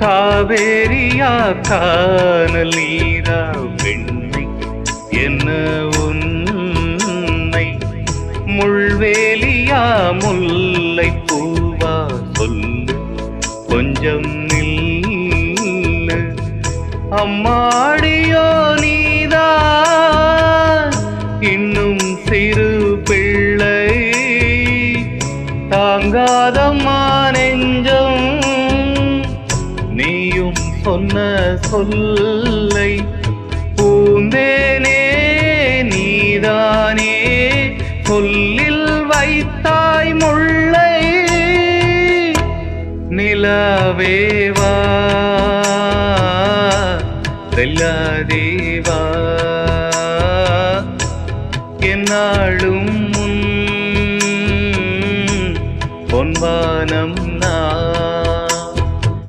காவேரியா கானல் நீரா வெண்ணை என்ன உன்னை? முள்வேலியா முல்லை பூவா சொல்லு கொஞ்சம் நில்லு. அம்மாடியோ நீதா இன்னும் சிறு பிள்ளை. தாங்காதம்மா நெஞ்சம் சொன்ன சொல்லை பூந்தேனே நீதானே சொல்லில் வைத்தாய் முள்ளை நிலவேவா செல்லாதேவா. என்னாளும் முன் பொன்வானம் நான்